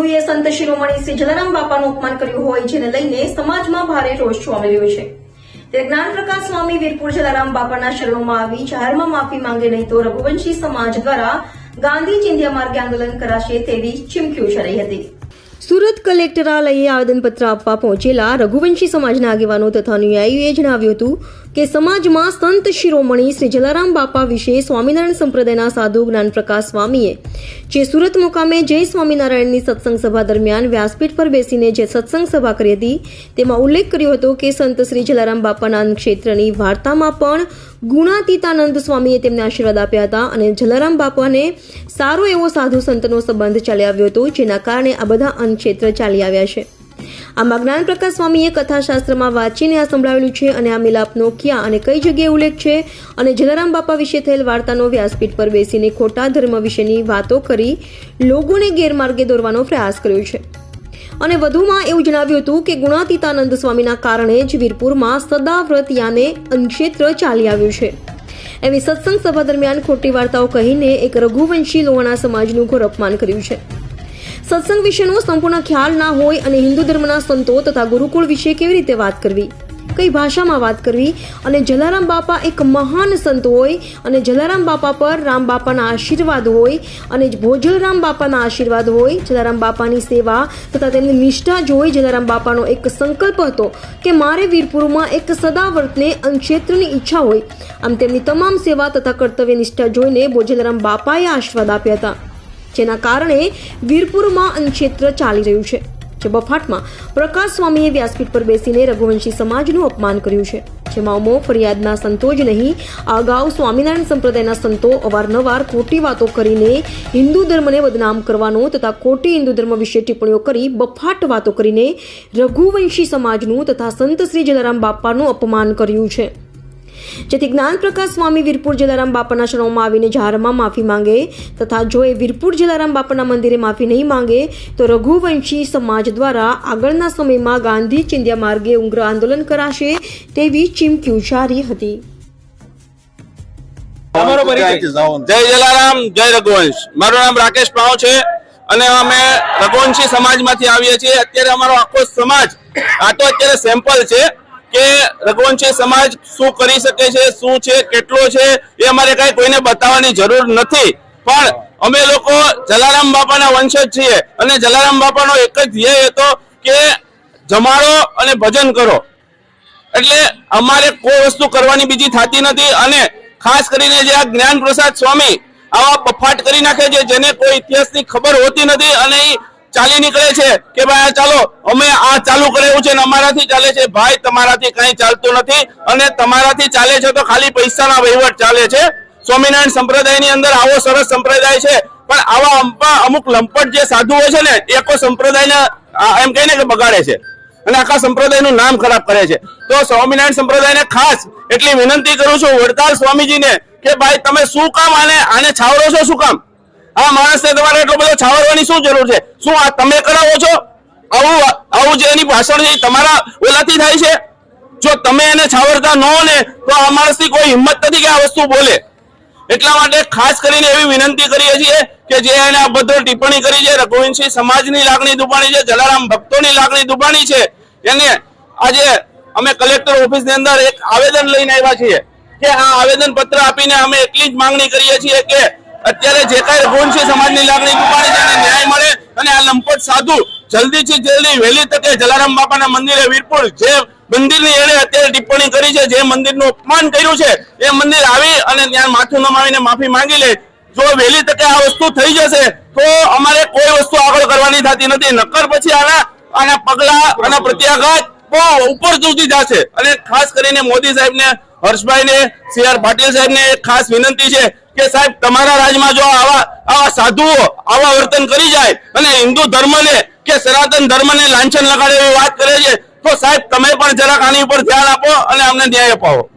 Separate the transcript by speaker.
Speaker 1: શ્રી જલારામ બાપાનું અપમાન કર્યું હોય, જેને લઈને સમાજમાં ભારે રોષ જોવા મળ્યો છે. ત્યારે જ્ઞાન પ્રકાશ સ્વામી વીરપુર જલારામ બાપાના શરણોમાં આવી, જાહેરમાં માફી માંગે નહીં તો રઘુવંશી સમાજ દ્વારા ગાંધી ચિંધ્યા માર્ગે આંદોલન કરાશે તેવી ચીમકી ઉચ્ચારાઈ હતી. સુરત કલેક્ટરાલયે આવેદનપત્ર આપવા પહોંચેલા રઘુવંશી સમાજના આગેવાનો તથા અનુયાયીઓએ જણાવ્યું હતું કે સમાજમાં સંત શિરોમણી શ્રી જલારામ બાપા વિશે સ્વામિનારાયણ સંપ્રદાયના સાધુ જ્ઞાન પ્રકાશ સ્વામીએ, જે સુરત મુકામે જય સ્વામિનારાયણની સત્સંગ સભા દરમિયાન વ્યાસપીઠ પર બેસીને જે સત્સંગ સભા કરી હતી, તેમાં ઉલ્લેખ કર્યો હતો કે સંત શ્રી જલારામ બાપાના ક્ષેત્રની વાર્તામાં પણ ગુણાતીતાનંદ સ્વામીએ તેમને આશીર્વાદ આપ્યા હતા અને જલારામ બાપાને સારો એવો સાધુ સંતનો સંબંધ ચાલી આવ્યો હતો, જેના કારણે આ બધા અન્નક્ષેત્ર ચાલી આવ્યા છે. આમાં જ્ઞાન પ્રકાશ સ્વામીએ કથાશાસ્ત્રમાં વાંચીને આ સંભળાવેલું છે અને આ મિલાપનો ક્યાં અને કઈ જગ્યાએ ઉલ્લેખ છે અને જલારામ બાપા વિશે થયેલ વાર્તાનો વ્યાસપીઠ પર બેસીને ખોટા ધર્મ વિશેની વાતો કરી, લોકોને ગેરમાર્ગે દોરવાનો પ્રયાસ કર્યો છે. અને વધુમાં એવું જણાવ્યું હતું કે ગુણાતીતાનંદ સ્વામીના કારણે જ વીરપુરમાં સદાવ્રત યાને અન્નક્ષેત્ર ચાલી આવ્યું છે. એવી સત્સંગ સભા દરમિયાન ખોટી વાર્તાઓ કહીને એક રઘુવંશી લોહાણા સમાજનું ઘોર અપમાન કર્યું છે. સત્સંગ વિશેનો સંપૂર્ણ ખ્યાલ ના હોય અને હિન્દુ ધર્મના સંતો તથા ગુરુકુળ વિશે કેવી રીતે વાત કરવી? કઈ ભાષામાં વાત કરવી? અને જલારામ બાપા એક મહાન સંત હોય અને જલારામ બાપા પર રામ બાપાના આશીર્વાદ હોય અને ભોજલરામ બાપાના આશીર્વાદ હોય, જલારામ બાપાની સેવા તથા તેમની નિષ્ઠા જોઈ જલારામ બાપાનો એક સંકલ્પ હતો કે મારે વીરપુરમાં એક સદાવર્તને અંક્ષેત્રની ઈચ્છા હોય. આમ તેમની તમામ સેવા તથા કર્તવ્ય નિષ્ઠા જોઈને ભોજલરામ બાપાએ આશીર્વાદ આપ્યા હતા, જેના કારણે વીરપુરમાં અન્નક્ષેત્ર ચાલી રહ્યું છે. જે બફાટમાં પ્રકાશ સ્વામીએ વ્યાસપીઠ પર બેસીને રઘુવંશી સમાજનું અપમાન કર્યું છે. જેમાં અમો ફરિયાદના સંતો જ નહીં અગાઉ સ્વામિનારાયણ સંપ્રદાયના સંતો અવારનવાર ખોટી વાતો કરીને હિન્દુ ધર્મને બદનામ કરવાનો તથા ખોટી હિન્દુ ધર્મ વિશે ટિપ્પણીઓ કરી બફાટ વાતો કરીને રઘુવંશી સમાજનું તથા સંત શ્રી જલારામ બાપાનું અપમાન કર્યું છે. જેથી જ્ઞાનપ્રકાશ સ્વામી વીરપુર જલારામ બાપાના શરણોમાં આવીને જાહેરમાં માફી માંગે તથા જો એ વીરપુર જલારામ બાપાના મંદિરે માફી નહીં માંગે તો રઘુવંશી સમાજ દ્વારા આગળના સમયમાં ગાંધી ચિંધ્યા માર્ગે ઉગ્ર આંદોલન કરાશે તેવી ચીમકી ઉચ્ચારી હતી
Speaker 2: જય જલારામ. જય રઘુવંશ. મારું નામ રાકેશ પાવ છે અને અમે રઘુવંશી સમાજમાંથી આવીએ છીએ. અત્યારે અમારો આખો સમાજ આ તો અત્યારે સેમ્પલ છે. કે રઘુવંશી સમાજ શું કરી શકે છે, શું છે, કેટલો છે, એ અમારે કઈ કોઈને બતાવવાની જરૂર નથી. પણ અમે લોકો જલારામ બાપાના વંશજ છીએ અને જલારામ બાપાનો એક જ ધ્યેય હતો કે જમાડો અને ભજન કરો. એટલે અમારે કોઈ વસ્તુ કરવાની બીજી થતી નથી અને ખાસ કરીને જે આ જ્ઞાન પ્રસાદ સ્વામી આવા બફાટ કરી નાખે છે, જેને કોઈ ઇતિહાસની ખબર હોતી નથી અને એ ચાલી નીકળે છે કે ભાઈ આ ચાલો, અમે આ ચાલુ કરેલું છે ને અમારાથી ચાલે છે. ભાઈ, તમારાથી કઈ ચાલતું નથી અને તમારાથી ચાલે છે તો ખાલી પૈસાના વહીવટ ચાલે છે. સ્વામિનારાયણ સંપ્રદાયની અંદર આવો સરસ સંપ્રદાય છે. પણ આવા અમુક- અમુક લંપટ જે સાધુઓ છે ને, એ કોઈ સંપ્રદાયને એમ કહીને કે બગાડે છે. અને આખા સંપ્રદાયનું નામ ખરાબ કરે છે. તો સ્વામિનારાયણ સંપ્રદાયને ખાસ એટલી વિનંતી કરું છું વડતાલ સ્વામીજીને કે ભાઈ, તમે શું કામ આને આને છાવરો છો, શું કામ? આ માણસને તમારે એટલો બધો છાવરવાની શું જરૂર છે? શું આ તમે કરાવો છો? આવું આવું જે એની ભાષણ છે તમારા ઓલાથી થાય છે? જો તમે એને છાવરતા ન ને તો આ માણસની કોઈ હિંમત નથી કે આ વસ્તુ બોલે. એટલા માટે ખાસ કરીને એવી વિનંતી કરીએ છીએ કે જે એને આ બધો ટિપ્પણી કરી છે, રઘુવંશી સમાજની લાગણી દુબાણી છે, જલારામ ભક્તોની લાગણી દુબાણી છે, એને આજે અમે કલેક્ટર ઓફિસની અંદર એક આવેદન લઈને આવ્યા છીએ કે આ આવેદન પત્ર આપીને અમે એટલી જ માંગણી કરીએ છીએ કે અત્યારે જે કાંઈ છે સમાજની લાગણી ઉપાડી છે ન્યાય મળે અને આ લંપટ સાધુ જલ્દીથી જલ્દી વહેલી તકે જલારામ બાપાના મંદિરે વીરપુર જે મંદિરની એને અત્યારે ટિપ્પણી કરી છે, જે મંદિરનું અપમાન કર્યું છે, એ મંદિર આવી અને ત્યાં માથું નમાવીને માફી માંગી લે. જો વહેલી તકે આ વસ્તુ થઈ જશે, તો અમારે કોઈ વસ્તુ આગળ કરવાની થતી નથી. નકર પછી આના આના પગલા આના પ્રત્યાઘાત બહુ ઉપર સુધી જશે. અને ખાસ કરીને મોદી સાહેબને, હર્ષભાઈને, સી આર પાટીલ સાહેબને એક ખાસ વિનંતી છે. કે સાહેબ, તમારા રાજમાં જો આવા આવા સાધુઓ આવા વર્તન કરી જાય અને હિન્દુ ધર્મને કે સનાતન ધર્મને લાંછન લગાડે એવી વાત કરે છે, તો સાહેબ, તમે પણ જરાક આની ઉપર ધ્યાન આપો અને અમને ન્યાય અપાવો.